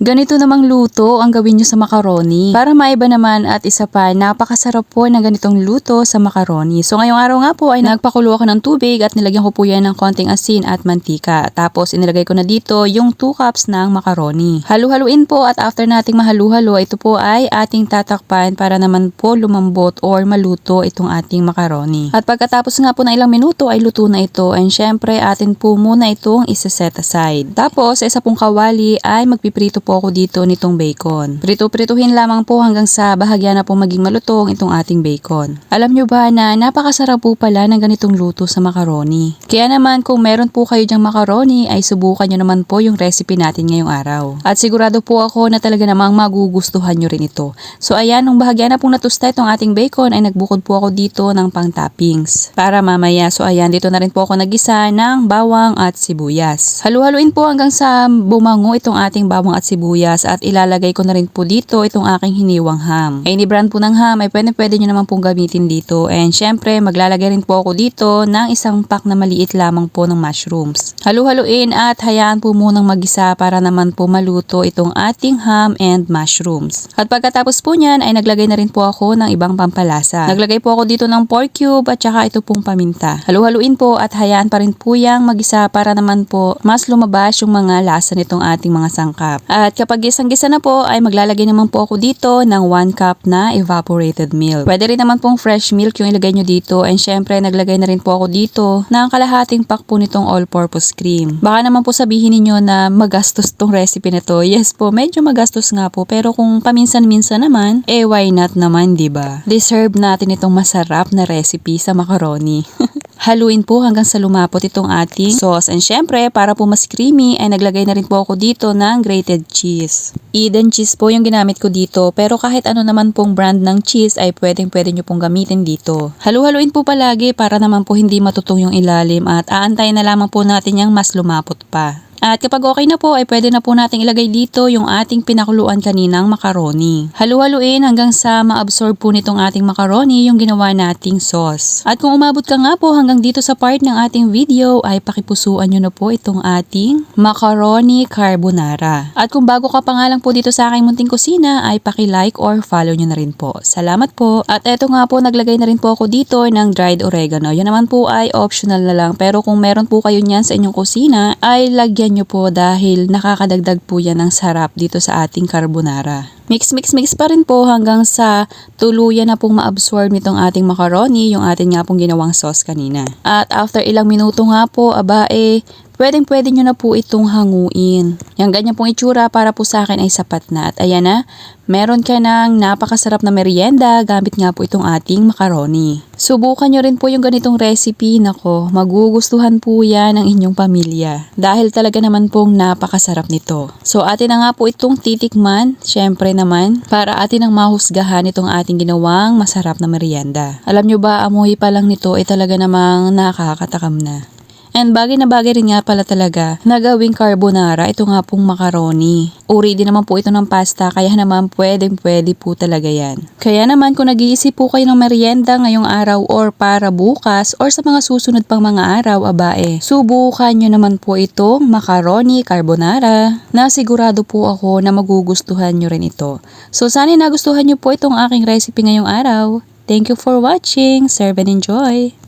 Ganito namang luto ang gawin nyo sa macaroni. Para maiba naman at isa pa, napakasarap po ng ganitong luto sa macaroni. So ngayong araw nga po ay nagpakulo ako ng tubig at nilagyan ko po yan ng konting asin at mantika. Tapos inilagay ko na dito yung 2 cups ng macaroni. Halu-haluin po at after nating mahalu-halo, ito po ay ating tatakpan para naman po lumambot or maluto itong ating macaroni. At pagkatapos nga po ng ilang minuto ay luto na ito and syempre atin po muna itong isa-set aside. Tapos sa isa pong kawali ay magpiprito po ako dito nitong bacon. Prito-prituhin lamang po hanggang sa bahagya na po maging malutong itong ating bacon. Alam nyo ba na napakasarap po pala ng ganitong luto sa macaroni. Kaya naman kung meron po kayo dyang macaroni ay subukan nyo naman po yung recipe natin ngayong araw. At sigurado po ako na talaga namang magugustuhan nyo rin ito. So ayan, nung bahagya na pong natusta itong ating bacon ay nagbukod po ako dito ng pang toppings. Para mamaya, so ayan, dito na rin po ako nagisa ng bawang at sibuyas. Halu-haluin po hanggang sa bumango itong ating bawang at sibuyas at ilalagay ko na rin po dito itong aking hiniwang ham. Any brand po ng ham ay pwede pwede nyo naman pong gamitin dito. And syempre, maglalagay rin po ako dito ng isang pack na maliit lamang po ng mushrooms. Halu-haluin at hayaan po munang magisa para naman po maluto itong ating ham and mushrooms. At pagkatapos po niyan ay naglagay na rin po ako ng ibang pampalasa. Naglagay po ako dito ng pork cube at saka ito pong paminta. Halu-haluin po at hayaan pa rin po yang magisa para naman po mas lumabas yung mga lasa nitong ating mga sangkap. At kapag gisang-gisa na po ay maglalagay naman po ako dito ng 1 cup na evaporated milk. Pwede rin naman pong fresh milk yung ilagay nyo dito and syempre naglagay na rin po ako dito ng kalahating pack po nitong all-purpose cream. Baka naman po sabihin ninyo na magastos tong recipe na to. Yes po, medyo magastos nga po pero kung paminsan-minsan naman, eh why not naman, ba? Deserve natin itong masarap na recipe sa macaroni. Haluin po hanggang sa lumapot itong ating sauce. And syempre, para po mas creamy, ay naglagay na rin po ako dito ng grated cheese. Eden cheese po yung ginamit ko dito, pero kahit ano naman pong brand ng cheese ay pwedeng pwede nyo pong gamitin dito. Halu-haluin po palagi para naman po hindi matutong yung ilalim at aantayin na lamang po natin yung mas lumapot pa. At kapag okay na po ay pwede na po nating ilagay dito yung ating pinakuluan kaninang macaroni. Halu-haluin hanggang sa ma-absorb po nitong ating macaroni yung ginawa nating sauce. At kung umabot ka nga po hanggang dito sa part ng ating video ay pakipusuan nyo na po itong ating macaroni carbonara. At kung bago ka pa nga lang po dito sa aking munting kusina ay paki-like or follow nyo na rin po. Salamat po. At eto nga po naglagay na rin po ako dito ng dried oregano. Yan naman po ay optional na lang pero kung meron po kayo niyan sa inyong kusina ay lagyan nyo po dahil nakakadagdag po yan ng sarap dito sa ating carbonara. Mix, mix, mix pa rin po hanggang sa tuluyan na pong ma-absorb nitong ating macaroni, yung ating nga pong ginawang sauce kanina. At after ilang minuto nga po, aba eh, pwedeng pwede nyo na po itong hanguin. Yung ganyan pong itsura para po sa akin ay sapat na. At ayan na, meron ka ng napakasarap na merienda gamit nga po itong ating macaroni. Subukan nyo rin po yung ganitong recipe. Nako, magugustuhan po yan ng inyong pamilya. Dahil talaga naman pong napakasarap nito. So atin na nga po itong titikman. Syempre naman, para atin ang mahusgahan itong ating ginawang masarap na merienda. Alam nyo ba, amoy pa lang nito ay talaga namang nakakatakam na. And bagay na bagay rin nga pala talaga na gawing carbonara, ito nga pong macaroni. Uri din naman po ito ng pasta, kaya naman pwedeng pwede po talaga yan. Kaya naman kung nag-iisip po kayo ng merienda ngayong araw or para bukas or sa mga susunod pang mga araw, abae, subukan nyo naman po itong macaroni carbonara na sigurado po ako na magugustuhan nyo rin ito. So sana nagustuhan nyo po itong aking recipe ngayong araw. Thank you for watching. Serve and enjoy!